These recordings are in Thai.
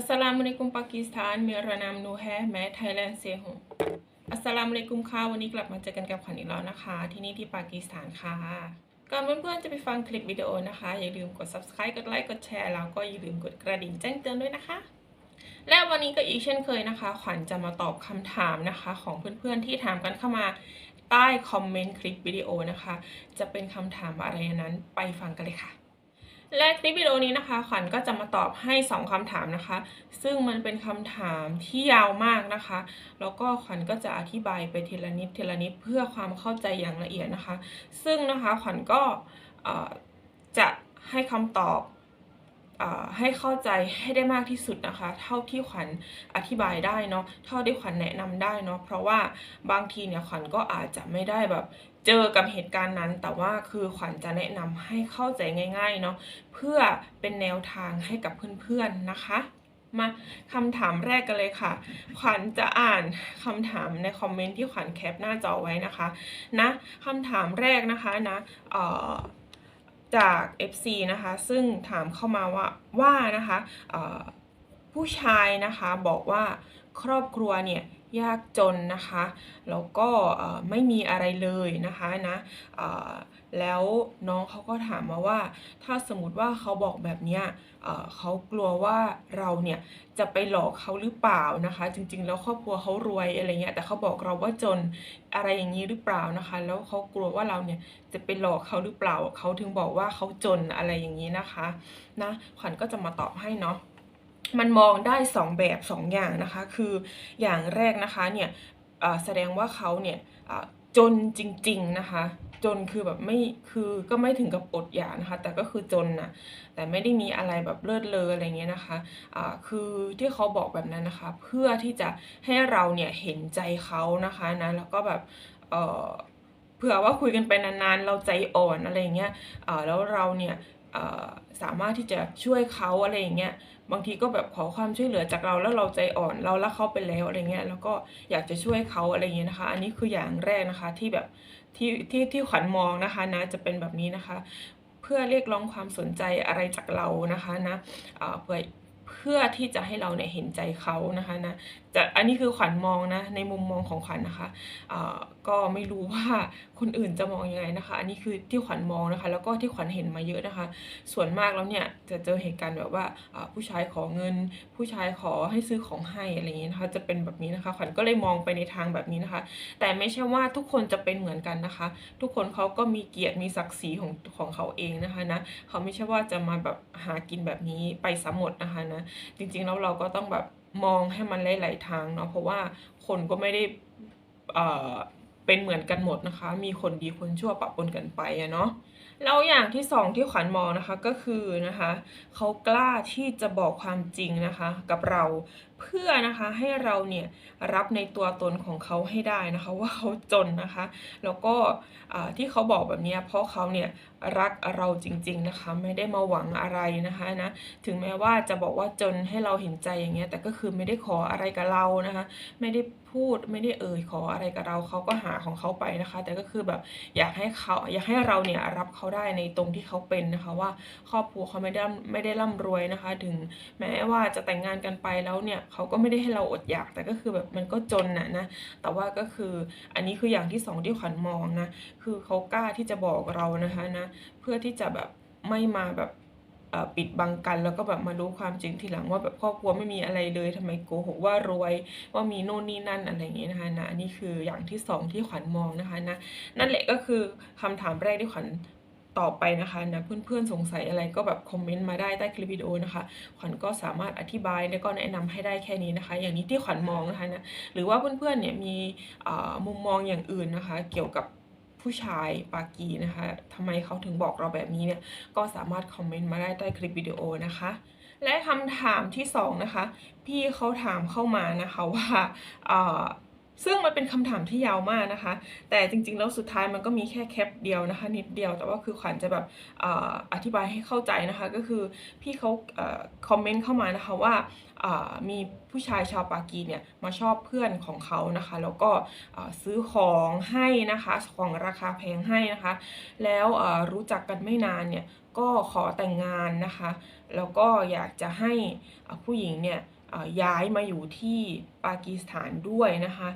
अस्सलाम वालेकुम पाकिस्तान मेरा नाम नू है मैं थाईलैंड से हूँ อัสสลามุอะลัยกุมค่ะวันนี้กลับมาเจอกันกับขวัญอีกแล้วนะคะ ที่นี่ที่ปากีสถานค่ะก่อนเพื่อนๆจะไปฟังคลิปวิดีโอนะคะ อย่าลืมกด subscribe กดไลค์กดแชร์แล้วก็อย่าลืมกดกระดิ่งแจ้งเตือนด้วยนะคะ และวันนี้ก็อีกเช่นเคยนะคะ ขวัญจะมาตอบคำถามนะคะ ของเพื่อนๆที่ถามกันเข้ามาใต้คอมเมนต์คลิปวิดีโอนะคะ จะเป็นคำถามอะไรนั้นไปฟังกันเลยค่ะ และคลิปวิดีโอนี้นะคะ ขวัญก็จะมาตอบให้ 2คำถามนะคะ ซึ่งมันเป็นคำถามที่ยาวมากนะคะ แล้วก็ขวัญก็จะอธิบายไปทีละนิดทีละนิดเพื่อความเข้าใจอย่างละเอียดนะคะ ซึ่งนะคะขวัญก็จะให้คำตอบให้เข้าใจให้ได้มากที่สุดนะคะ เท่าที่ขวัญอธิบายได้เนาะเท่าที่ขวัญแนะนำได้เนาะเพราะว่าบางทีเนี่ยขวัญก็อาจจะไม่ได้แบบ เจอกับเหตุการณ์นั้น แต่ว่าคือขวัญจะแนะนำให้เข้าใจง่ายๆเนาะเพื่อเป็นแนวทางให้กับเพื่อนๆนะคะมาคำถามแรกกันเลยค่ะ ขวัญจะอ่านคำถามในคอมเมนต์ที่ขวัญแคปหน้าจอไว้นะคะนะคำถามแรกนะคะนะเอ่อจาก FC นะคะ ซึ่งถามเข้ามาว่าว่านะคะผู้ชายนะคะบอกว่าครอบครัวเนี่ย ยากจนนะคะแล้วก็ไม่มีอะไรเลยนะคะนะแล้วน้องเขาก็ถามมาว่า ถ้าสมมติว่าเขาบอกแบบนี้เอ่อเขากลัวว่าเราเนี่ยจะไปหลอกเขาหรือเปล่านะคะ จริงๆ แล้วครอบครัวเขารวยอะไรเงี้ยแต่เขาบอกเราว่าจนอะไรอย่างนี้หรือเปล่านะคะ แล้วเขากลัวว่าเราเนี่ยจะไปหลอกเขาหรือเปล่าเขาถึงบอกว่าเขาจนอะไรอย่างนี้นะคะนะขวัญก็จะมาตอบให้เนาะ มันมองได้สองแบบสองอย่างนะคะ คืออย่างแรกนะคะเนี่ยแสดงว่าเขาเนี่ยจนจริง ๆนะคะ จนคือแบบไม่คือก็ไม่ถึงกับอดอยากนะคะ แต่ก็คือจนนะแต่ไม่ได้มีอะไรแบบเลิศเลออะไรเงี้ยนะคะอ่าคือที่เขาบอกแบบนั้นนะคะ เพื่อที่จะให้เราเนี่ยเห็นใจเขานะคะนะแล้วก็แบบเเผื่อว่าคุยกันไปนานๆ เราใจอ่อนอะไรเงี้ยแล้วเราเนี่ยสามารถที่จะช่วยเขาอะไรอย่างเงี้ย บางทีก็แบบขอความช่วยเหลือจากเราแล้วเราใจอ่อนเรารักเขาไปแล้วอะไรเงี้ยแล้วก็อยากจะช่วยเขาอะไรเงี้ยนะคะ อันนี้คืออย่างแรกนะคะที่แบบที่ที่ที่ขวัญมองนะคะนะจะเป็นแบบนี้นะคะ เพื่อเรียกร้องความสนใจอะไรจากเรานะคะนะเอ่อเพื่อ เพื่อที่จะให้เราเนี่ยเห็นใจเขานะคะนะจะอันนี้คือขวัญมองนะในมุมมองของขวัญนะคะเอ่อก็ไม่รู้ว่าคนอื่นจะมองยังไงนะคะ อันนี้คือที่ขวัญมองนะคะ แล้วก็ที่ขวัญเห็นมาเยอะนะคะ ส่วนมากแล้วเนี่ยจะเจอเหตุการณ์แบบว่าอ่าผู้ชายขอเงิน ผู้ชายขอให้ซื้อของให้อะไรอย่างนี้นะคะ จะเป็นแบบนี้นะคะ ขวัญก็เลยมองไปในทางแบบนี้นะคะ แต่ไม่ใช่ว่าทุกคนจะเป็นเหมือนกันนะคะ ทุกคนเขาก็มีเกียรติมีศักดิ์ศรีของของเขาเองนะคะนะเขาไม่ใช่ว่าจะมาแบบหากินแบบนี้ไปสมหมดนะคะนะจริงๆแล้วเราก็ต้องแบบมองให้มันหลายๆทางเนาะเพราะว่าคนก็ไม่ได้เป็นเหมือนกันหมดนะคะ มีคนดีคนชั่วปะปนกันไปอะเนาะ แล้วอย่างที่สองที่ขวัญมองนะคะก็คือนะคะเขากล้าที่จะบอกความจริงนะคะกับเราเพื่อนะคะให้เราเนี่ยรับในตัวตนของเขาให้ได้นะคะว่าเขาจนนะคะ แล้วก็ที่เขาบอกแบบนี้เพราะเขาเนี่ยรักเราจริง ๆนะคะ ไม่ได้มาหวังอะไรนะคะนะถึงแม้ว่าจะบอกว่าจนให้เราเห็นใจอย่างเงี้ยแต่ก็คือไม่ได้ขออะไรกับเรานะคะ ไม่ได้ พูดไม่ได้เอ่ยขออะไรกับเราเขาก็หาของเขาไปนะคะ แต่ก็คือแบบอยากให้เขาอยากให้เราเนี่ยรับเขาได้ในตรงที่เขาเป็นนะคะ ว่าครอบครัวเขาไม่ได้ไม่ได้ร่ำรวยนะคะ ถึงแม้ว่าจะแต่งงานกันไปแล้วเนี่ยเขาก็ไม่ได้ให้เราอดอยาก แต่ก็คือแบบมันก็จนน่ะนะแต่ว่าก็คืออันนี้คืออย่างที่สองที่ขวัญมองนะคือเขากล้าที่จะบอกเรานะคะนะเพื่อที่จะแบบไม่มาแบบ ปิดบังกันแล้วก็แบบมารู้ความจริงทีหลังว่าแบบครอบครัวไม่มีอะไรเลยทำไมโกหกว่ารวยว่ามีโน่นนี่นั่นอะไรอย่างเงี้ยนะคะนะอันนี้คืออย่างที่สองที่ขวัญมองนะคะนะนั่นแหละก็คือคำถามแรกที่ขวัญตอบไปนะคะนะเพื่อนๆสงสัยอะไรก็แบบคอมเมนต์มาได้ใต้คลิปวิดีโอนะคะ ขวัญก็สามารถอธิบายและก็แนะนำให้ได้แค่นี้นะคะ อย่างนี้ที่ขวัญมองนะคะนะหรือว่าเพื่อนๆเนี่ยมีมุมมองอย่างอื่นนะคะ เกี่ยวกับ ผู้ชายปากีนะคะทำไมเขาถึงบอกเราแบบนี้เนี่ย ก็สามารถคอมเมนต์มาได้ใต้คลิปวิดีโอนะคะ และคำถามที่สองนะคะ พี่เขาถามเข้ามานะคะว่า ซึ่งมันเป็นคำถามที่ยาวมากนะคะ แต่จริงๆ แล้วสุดท้ายมันก็มีแค่แคปเดียวนะคะ นิดเดียว แต่ว่าคือขวัญจะแบบออธิบายให้เข้าใจนะคะ ก็คือพี่เขาอคอมเมนต์เข้ามานะคะว่ามีผู้ชายชาวปากีเนี่ยมาชอบเพื่อนของเขานะคะ แล้วก็ซื้อของให้นะคะของราคาแพงให้นะคะ แล้วรู้จักกันไม่นานเนี่ยก็ขอแต่งงานนะคะ แล้วก็อยากจะให้ผู้หญิงเนี่ย ย้ายมาอยู่ที่ปากีสถานด้วยนะคะ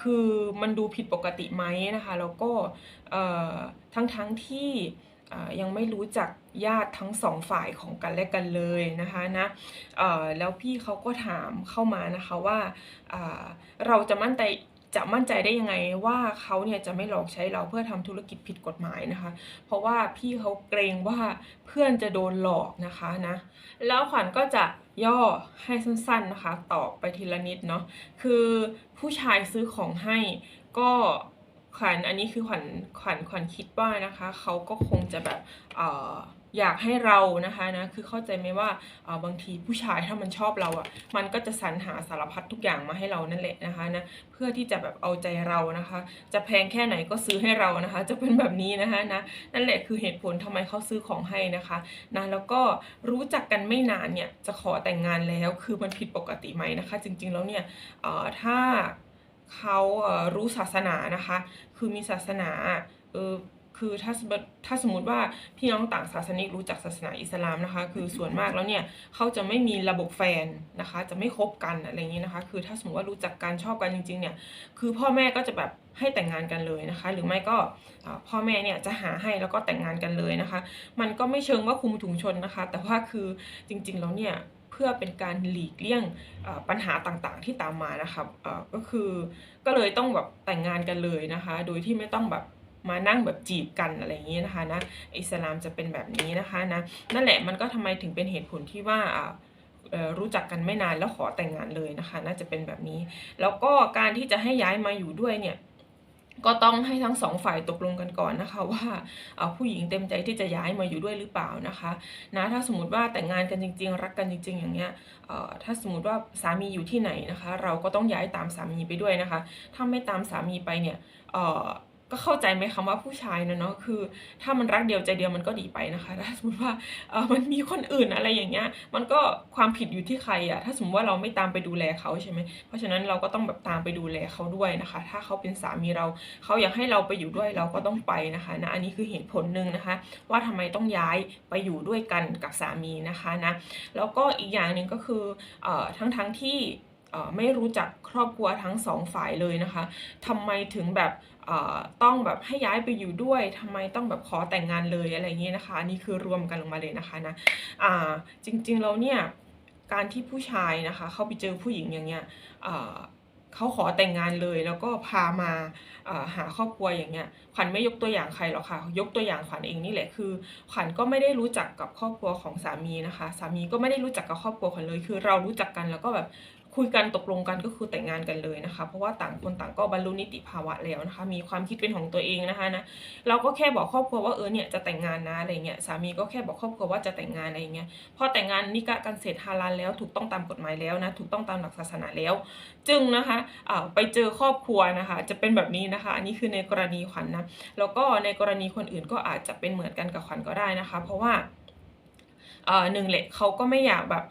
คือมันดูผิดปกติไหมนะคะ แล้วก็ทั้งๆที่ยังไม่รู้จักญาติทั้งสองฝ่ายของกันและกันเลยนะคะนะแล้วพี่เขาก็ถามเข้ามานะคะว่าเอ่อเราจะมั่นใจจะมั่นใจได้ยังไงว่าเขาเนี่ยจะไม่หลอกใช้เราเพื่อทำธุรกิจผิดกฎหมายนะคะ เพราะว่าพี่เขาเกรงว่าเพื่อนจะโดนหลอกนะคะนะแล้วขวัญก็จะ ย่อให้สั้นๆนะคะตอบไปทีละนิดเนาะคือผู้ชายซื้อของให้ก็ขวัญอันนี้คือขวัญขวัญขวัญคิดว่านะคะเขาก็คงจะแบบเอ่อ อยากให้เรานะคะนะคือเข้าใจไหมว่าบางทีผู้ชายถ้ามันชอบเราอะ่ะมันก็จะสรรหาสารพัดทุกอย่างมาให้เรานั่นแหละนะคะนะเพื่อที่จะแบบเอาใจเรานะคะ จะแพงแค่ไหนก็ซื้อให้เรานะคะ จะเป็นแบบนี้นะคะนะนั่นแหละคือเหตุผลทำไมเขาซื้อของให้นะคะนะแล้วก็รู้จักกันไม่นานเนี่ยจะขอแต่งงานแล้วคือมันผิดปกติไหมนะคะ จริง ๆ แล้วเนี่ยถ้าเขารู้ศาสนานะคะ คือมีศาสนาเออ คือถ้าสมมติถ้าสมมติว่าพี่น้องต่างศาสนิกรู้จักศาสนาอิสลามนะคะ คือส่วนมากแล้วเนี่ยเขาจะไม่มีระบบแฟนนะคะ จะไม่คบกันอะไรอย่างนี้นะคะ คือถ้าสมมติว่ารู้จักกันชอบกันจริงๆเนี่ยคือพ่อแม่ก็จะแบบให้แต่งงานกันเลยนะคะ หรือไม่ก็พ่อแม่เนี่ยจะหาให้แล้วก็แต่งงานกันเลยนะคะ มันก็ไม่เชิงว่าคุมถุงชนนะคะ แต่ว่าคือจริงๆแล้วเนี่ยเพื่อเป็นการหลีกเลี่ยงปัญหาต่างๆที่ตามมานะคะก็คือก็เลยต้องแบบแต่งงานกันเลยนะคะ โดยที่ไม่ต้องแบบ มานั่งแบบจีบกันอะไรอย่างนี้นะคะนะอิสลามจะเป็นแบบนี้นะคะนะนั่นแหละมันก็ทำไมถึงเป็นเหตุผลที่ว่าอ่าเอ่อรู้จักกันไม่นานแล้วขอแต่งงานเลยนะคะ น่าจะเป็นแบบนี้ แล้วก็การที่จะให้ย้ายมาอยู่ด้วยเนี่ยก็ต้องให้ทั้งสองฝ่ายตกลงกันก่อนนะคะว่าเออผู้หญิงเต็มใจที่จะย้ายมาอยู่ด้วยหรือเปล่านะคะนะถ้าสมมติว่าแต่งงานกันจริง ๆ รักกันจริง ๆ อย่างเงี้ยเอ่อถ้าสมมติว่าสามีอยู่ที่ไหนนะคะ เราก็ต้องย้ายตามสามีไปด้วยนะคะ ถ้าไม่ตามสามีไปเนี่ยเออ ก็เข้าใจไหมคำว่าผู้ชายนะเนาะคือ ถ้ามันรักเดียวใจเดียวมันก็ดีไปนะคะถ้าสมมติว่าเออมันมีคนอื่นอะไรอย่างเงี้ยมันก็ความผิดอยู่ที่ใครอะถ้าสมมติว่าเราไม่ตามไปดูแลเขาใช่ไหมเพราะฉะนั้นเราก็ต้องแบบตามไปดูแลเขาด้วยนะคะ ถ้าเขาเป็นสามีเราเขาอยากให้เราไปอยู่ด้วยเราก็ต้องไปนะคะนะอันนี้คือเหตุผลหนึ่งนะคะ ว่าทำไมต้องย้ายไปอยู่ด้วยกันกับสามีนะคะนะแล้วก็อีกอย่างหนึ่งก็คือเอ่อทั้งทั้งๆที่ ไม่รู้จักครอบครัวทั้งสองฝ่ายเลยนะคะทำไมถึงแบบต้องแบบให้ย้ายไปอยู่ด้วยทำไมต้องแบบขอแต่งงานเลยอะไรเงี้ยนะคะนนี้คือรวมกันลงมาเลยนะคะนะจริงๆแล้วเนี่ยการที่ผู้ชายนะคะเข้าไปเจอผู้หญิงอย่างเงี้ยเขาขอแต่งงานเลยแล้วก็พามาหาครอบครัวอย่างเงี้ยขวัญไม่ยกตัวอย่างใครหรอกค่ะ ยกตัวอย่างขวัญเองนี่แหละคือ ขวัญก็ไม่ได้รู้จักกับครอบครัวของสามีนะคะ สามีก็ไม่ได้รู้จักกับครอบครัวขวัญเลย คือเรารู้จักกันแล้วก็แบบ คุยกันตกลงกันก็คือแต่งงานกันเลยนะคะ เพราะว่าต่างคนต่างก็บรรลุนิติภาวะแล้วนะคะ มีความคิดเป็นของตัวเองนะคะนะเราก็แค่บอกครอบครัวว่าเออเนี่ยจะแต่งงานนะอะไรเงี้ยสามีก็แค่บอกครอบครัวว่าจะแต่งงานอะไรเงี้ยพอแต่งงานนิกะกันเสร็จฮาลาลแล้วถูกต้องตามกฎหมายแล้วนะถูกต้องตามหลักศาสนาแล้ว จึงนะคะอ่าไปเจอครอบครัวนะคะ จะเป็นแบบนี้นะคะ อันนี้คือในกรณีขวัญนะแล้วก็ในกรณีคนอื่นก็อาจจะเป็นเหมือนกันกับขวัญก็ได้นะคะ เพราะว่า หนึ่งแหละเขาก็ไม่อยากแบบ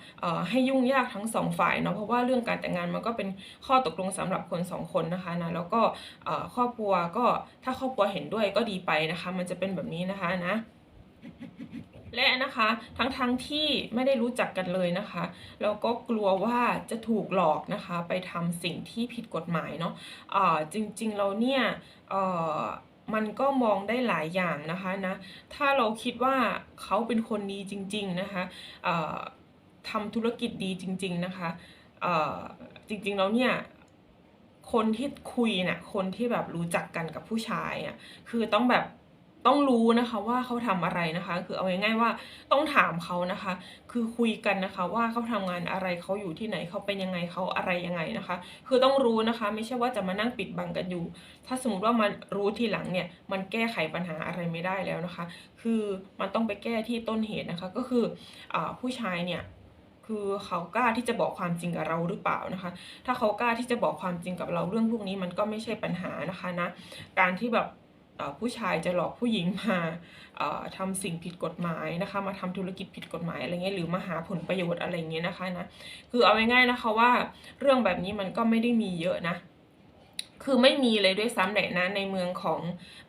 ให้ยุ่งยากทั้งสองฝ่ายเนาะเพราะว่าเรื่องการแต่งงานมันก็เป็นข้อตกลงสำหรับคนสองคนนะคะนะแล้วก็ครอบครัวก็ถ้าครอบครัวเห็นด้วยก็ดีไปนะคะ มันจะเป็นแบบนี้นะคะนะและนะคะทั้งๆทที่ไม่ได้รู้จักกันเลยนะคะแล้วก็กลัวว่าจะถูกหลอกนะคะไปทำสิ่งที่ผิดกฎหมายเนาะอ่าจริงๆเราเนี่ย มันก็มองได้หลายอย่างนะคะนะถ้าเราคิดว่าเขาเป็นคนดีจริง ๆ นะคะทำธุรกิจดีจริง ๆ นะคะจริงๆแล้วเนี่ยคนที่คุยเนี่ยคนที่แบบรู้จักกันกับผู้ชายอะคือต้องแบบ ต้องรู้นะคะว่าเขาทำอะไรนะคะ คือเอาง่ายๆว่าต้องถามเขานะคะ คือคุยกันนะคะ ว่าเขาทำงานอะไรเขาอยู่ที่ไหนเขาเป็นยังไงเขาอะไรยังไงนะคะ คือต้องรู้นะคะ ไม่ใช่ว่าจะมานั่งปิดบังกันอยู่ ถ้าสมมติว่ามันรู้ทีหลังเนี่ยมันแก้ไขปัญหาอะไรไม่ได้แล้วนะคะ คือมันต้องไปแก้ที่ต้นเหตุนะคะ ก็คืออผู้ชายเนี่ยคือเขากล้าที่จะบอกความจริงกับเราหรือเปล่านะคะ ถ้าเขากล้าที่จะบอกความจริงกับเราเรื่องพวกนี้มันก็ไม่ใช่ปัญหานะคะนะ การที่แบบ ผู้ชายจะหลอกผู้หญิงมาเอ่อทำสิ่งผิดกฎหมายนะคะ มาทำธุรกิจผิดกฎหมายอะไรเงี้ยหรือมาหาผลประโยชน์อะไรเงี้ยนะคะนะคือเอาง่ายๆนะคะว่าเรื่องแบบนี้มันก็ไม่ได้มีเยอะนะคือไม่มีเลยด้วยซ้ำแหละนะในเมืองของ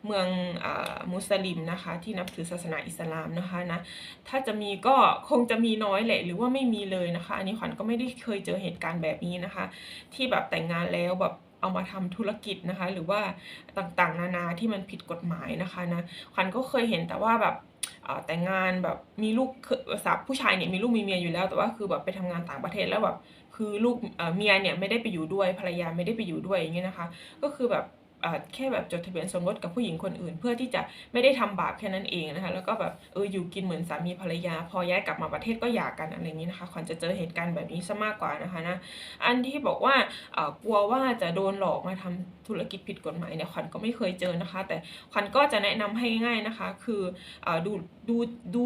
เมืองอมุสลิมนะคะ ที่นับถือศาสนาอิสลามนะคะนะถ้าจะมีก็คงจะมีน้อยแหละหรือว่าไม่มีเลยนะคะ อันนี้ขวัญก็ไม่ได้เคยเจอเหตุการณ์แบบนี้นะคะ ที่แบบแต่งงานแล้วแบบ เอามาทำธุรกิจนะคะ หรือว่าต่างๆ นานาที่มันผิดกฎหมายนะคะนะขวัญก็เคยเห็นแต่ว่าแบบแต่งงานแบบมีลูกคือสาวผู้ชายเนี่ยมีลูกมีเมียอยู่แล้ว แต่ว่าคือแบบไปทำงานต่างประเทศแล้วแบบคือลูกเมียเนี่ยไม่ได้ไปอยู่ด้วยภรรยาไม่ได้ไปอยู่ด้วยอย่างเงี้ยนะคะ ก็คือแบบ แค่แบบจดทะเบียนสมรสกับผู้หญิงคนอื่น เพื่อที่จะไม่ได้ทำบาปแค่นั้นเองนะคะแล้วก็แบบเอออยู่กินเหมือนสามีภรรยา พอย้ายกลับมาประเทศก็หย่ากันอะไรนี้นะคะขวัญจะเจอเหตุการณ์แบบนี้ซะมากกว่านะคะนะอันที่บอกว่าอ่ากลัวว่าจะโดนหลอกมาทำธุรกิจผิดกฎหมายเนี่ยขวัญก็ไม่เคยเจอนะคะ แต่ขวัญก็จะแนะนำให้ง่ายนะคะ คืออดูดูดู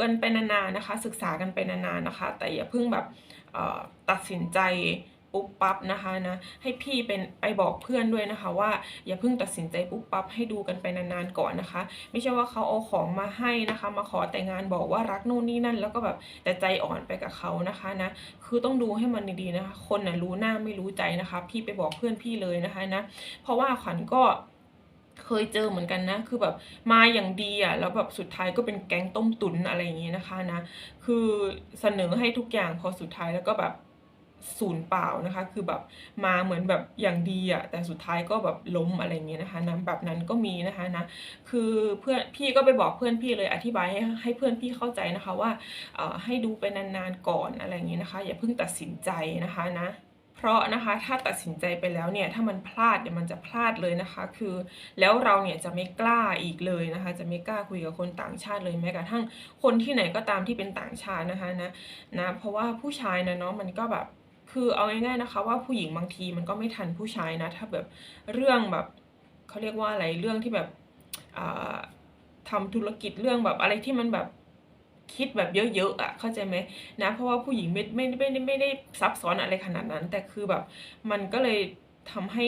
กันไปนานๆนะคะ ศึกษากันไปนานๆนะคะ แต่อย่าเพิ่งแบบเออตัดสินใจ ปุ๊บปั๊บนะคะนะให้พี่เป็นไปบอกเพื่อนด้วยนะคะว่าอย่าเพิ่งตัดสินใจปุ๊บปั๊บให้ดูกันไปนานๆก่อนนะคะ ไม่ใช่ว่าเขาเอาของมาให้นะคะ มาขอแต่งงานบอกว่ารักโน่นนี่นั่น แล้วก็แบบแต่ใจอ่อนไปกับเขานะคะนะคือต้องดูให้มันดีๆนะคะ คนน่ะรู้หน้าไม่รู้ใจนะคะ พี่ไปบอกเพื่อนพี่เลยนะคะนะเพราะว่าขวัญก็เคยเจอเหมือนกันนะ คือแบบมาอย่างดีอะ แล้วแบบสุดท้ายก็เป็นแก๊งต้มตุ๋นอะไรอย่างงี้นะคะนะ คือเสนอให้ทุกอย่างพอสุดท้ายแล้วก็แบบ ศูนย์เปล่านะคะ คือแบบมาเหมือนแบบอย่างดีอะแต่สุดท้ายก็แบบล้มอะไรเงี้ยนะคะนะแบบนั้นก็มีนะคะนะคือเพื่อนพี่ก็ไปบอกเพื่อนพี่เลยอธิบายให้ให้เพื่อนพี่เข้าใจนะคะว่าให้ดูไปนานๆก่อนอะไรอย่างเงี้ยนะคะ อย่าเพิ่งตัดสินใจนะคะนะเพราะนะคะถ้าตัดสินใจไปแล้วเนี่ยถ้ามันพลาดเนี่ยมันจะพลาดเลยนะคะ คือแล้วเราเนี่ยจะไม่กล้าอีกเลยนะคะ จะไม่กล้าคุยกับคนต่างชาติเลยแม้กระทั่งคนที่ไหนก็ตามที่เป็นต่างชาตินะคะนะนะเพราะว่าผู้ชายนะเนาะมันก็แบบ คือเอาง่ายๆนะคะ ว่าผู้หญิงบางทีมันก็ไม่ทันผู้ชายนะ ถ้าแบบเรื่องแบบเขาเรียกว่าอะไรเรื่องที่แบบอ่าทำธุรกิจเรื่องแบบอะไรที่มันแบบคิดแบบเยอะๆอะเข้าใจไหมนะ เพราะว่าผู้หญิงไม่ไม่ไม่ได้ไม่ได้ซับซ้อนอะไรขนาดนั้น แต่คือแบบมันก็เลยทำให้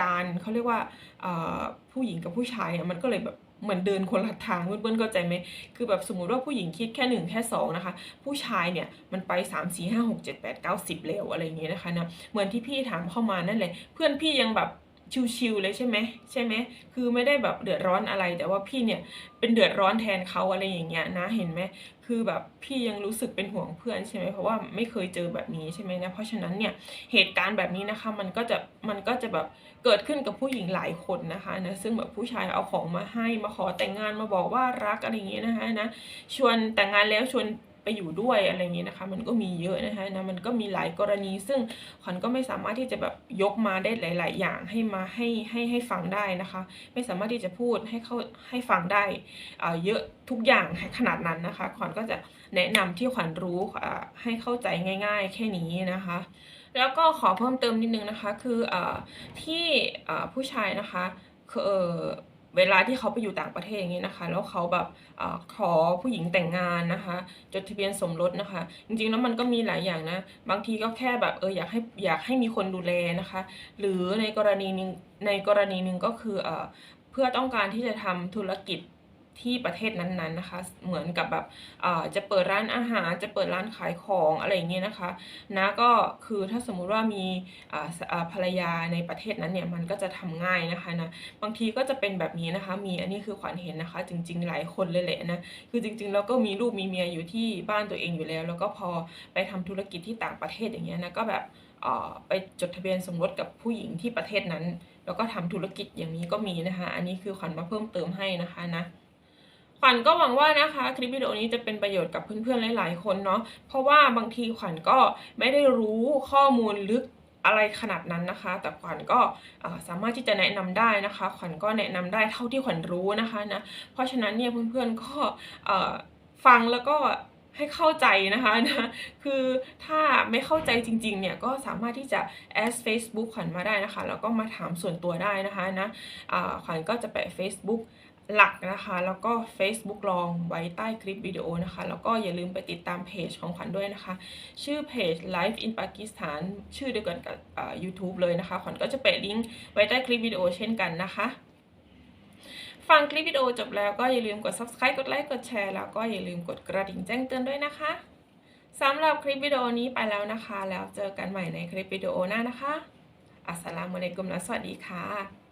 การเขาเรียกว่าอ่าผู้หญิงกับผู้ชายอะมันก็เลยแบบ เหมือนเดินคนละทางเพื่อนๆเข้าใจไหมคือแบบสมมติว่าผู้หญิงคิดแค่หนึ่งแค่สองนะคะ ผู้ชายเนี่ยมันไปสามสี่ห้าหกเจ็ดแปดเก้าสิบแล้วอะไรอย่างเงี้ยนะคะนะเหมือนที่พี่ถามเข้ามานั่นแหละเพื่อนพี่ยังแบบ ชิวๆเลยใช่ไหมใช่ไหมคือไม่ได้แบบเดือดร้อนอะไร แต่ว่าพี่เนี่ยเป็นเดือดร้อนแทนเขาอะไรอย่างเงี้ยนะเห็นไหมคือแบบพี่ยังรู้สึกเป็นห่วงเพื่อนใช่ไหมเพราะว่าไม่เคยเจอแบบนี้ใช่ไหมนะเพราะฉะนั้นเนี่ยเหตุการณ์แบบนี้นะคะมันก็จะมันก็จะแบบเกิดขึ้นกับผู้หญิงหลายคนนะคะนะซึ่งแบบผู้ชายเอาของมาให้มาขอแต่งงานมาบอกว่ารักอะไรอย่างเงี้ยนะคะนะชวนแต่งงานแล้วชวน ไปอยู่ด้วยอะไรอย่างเงี้ยนะคะ มันก็มีเยอะนะคะนะมันก็มีหลายกรณี ซึ่งขวัญก็ไม่สามารถที่จะแบบยกมาได้หลาย ๆ อย่างให้มาให้ให้ให้ฟังได้นะคะ ไม่สามารถที่จะพูดให้เข้าให้ฟังได้เยอะทุกอย่างขนาดนั้นนะคะ ขวัญก็จะแนะนำที่ขวัญรู้ให้เข้าใจง่าย ๆ แค่นี้นะคะ แล้วก็ขอเพิ่มเติมนิดนึงนะคะ คืออที่ผู้ชายนะคะคือ เวลาที่เขาไปอยู่ต่างประเทศอย่างนี้นะคะ แล้วเขาแบบอขอผู้หญิงแต่งงานนะคะ จดทะเบียนสมรสนะคะ จริงๆแล้วมันก็มีหลายอย่างนะ บางทีก็แค่แบบเอออยากให้อยากให้มีคนดูแลนะคะ หรือในกรณีหนึงในกรณีหนึ่งก็คือเอ่อเพื่อต้องการที่จะทำธุรกิจ ที่ประเทศนั้นๆนะคะ เหมือนกับแบบจะเปิดร้านอาหารจะเปิดร้านขายของอะไรอย่างเงี้ยนะคะนะก็คือถ้าสมมุติว่ามีภรรยาในประเทศนั้นเนี่ยมันก็จะทำง่ายนะคะนะบางทีก็จะเป็นแบบนี้นะคะ มีอันนี้คือขวัญเห็นนะคะ จริง ๆ หลายคนเลยแหละนะคือจริงๆแล้วก็มีลูกมีเมียอยู่ที่บ้านตัวเองอยู่แล้ว แล้วก็พอไปทำธุรกิจที่ต่างประเทศอย่างเงี้ยนะก็แบบไปจดทะเบียนสมรสกับผู้หญิงที่ประเทศนั้น แล้วก็ทำธุรกิจอย่างนี้ก็มีนะคะ อันนี้คือขวัญมาเพิ่มเติมให้นะคะนะ ขวัญก็หวังว่านะคะ คลิปวิดีโอนี้จะเป็นประโยชน์กับเพื่อนๆหลายๆคนเนาะเพราะว่าบางทีขวัญก็ไม่ได้รู้ข้อมูลลึกอะไรขนาดนั้นนะคะ แต่ขวัญก็สามารถที่จะแนะนำได้นะคะ ขวัญก็แนะนำได้เท่าที่ขวัญรู้นะคะนะเพราะฉะนั้นเนี่ยเพื่อนๆก็ฟังแล้วก็ให้เข้าใจนะคะนะคือถ้าไม่เข้าใจจริงๆเนี่ยก็สามารถที่จะ add Facebook ขวัญมาได้นะคะ แล้วก็มาถามส่วนตัวได้นะคะนะอ่าขวัญก็จะแปะ Facebook หลักนะคะ แล้วก็ Facebook รองไว้ใต้คลิปวิดีโอนะคะ แล้วก็อย่าลืมไปติดตามเพจของขวัญด้วยนะคะ ชื่อเพจ Life in Pakistan ชื่อเดียวกันกับอ่า YouTube เลยนะคะขวัญก็จะแปะลิงก์ไว้ใต้คลิปวิดีโอเช่นกันนะคะฟังคลิปวิดีโอจบแล้วก็อย่าลืมกด subscribe กดไลค์กดแชร์แล้วก็อย่าลืมกดกระดิ่งแจ้งเตือนด้วยนะคะสำหรับคลิปวิดีโอนี้ไปแล้วนะคะ แล้วเจอกันใหม่ในคลิปวิดีโอหน้านะคะ อัสสลามุอะลัยกุมและสวัสดีค่ะ